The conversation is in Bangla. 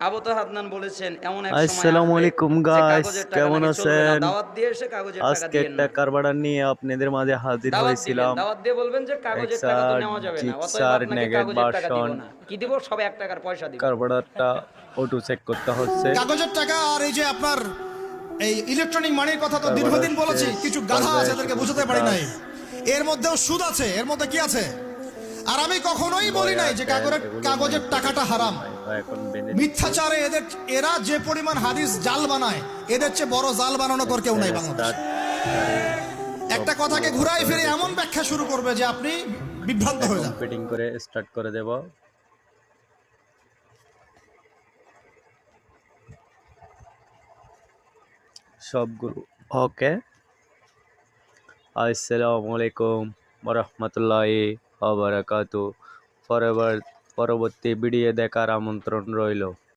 আবু তো বলেছেন এমন এক সময় আসসালামু আলাইকুম গাইস কাগজের টাকা কেমন নাকি চলবে না। আছেন? দাওয়াত দিয়ে এসে কাগজের টাকা আজকে একটা কারবাডার নিয়ে আপনাদের মাঝে হাজির হয়েছিলাম। দাওয়াত দিয়ে বলবেন যে কাগজের টাকা তো নেওয়া যাবে না অতএব আপনাকে কাগজের টাকা দিব না। কি দিব? সব এক টাকার পয়সা দিব। কারবাডারটা অটো চেক করতে হচ্ছে। কাগজের টাকা আর এই যে আপনার এই ইলেকট্রনিক মানির কথা তো দীর্ঘদিন বলেছি কিছু গাধা আছে বুঝাতে পারি নাই। এর মধ্যেও সুদ আছে এর মধ্যে কি আছে? আর আমি কখনোই বলি নাই যে কাগজের কাগজের টাকাটা হারাম। বেনে মিথ্যাচারে এদের এরা যে পরিমাণ হাদিস জাল বানায় এদের চেয়ে বড় জাল বানানো কর কেউ নাই বাংলাদেশ। একটা কথাকে ঘুরাই ফিরে এমন ব্যাখ্যা শুরু করবে যে আপনি বিভ্রান্ত হয়ে যান। কম্পিটিং করে স্টার্ট করে দেব। সবগুলো ওকে। আসসালামু আলাইকুম ওরহমতুল্লাহি ওবারাকাতু পরবর্তী ভিডিও দেখার আমন্ত্রণ রইল।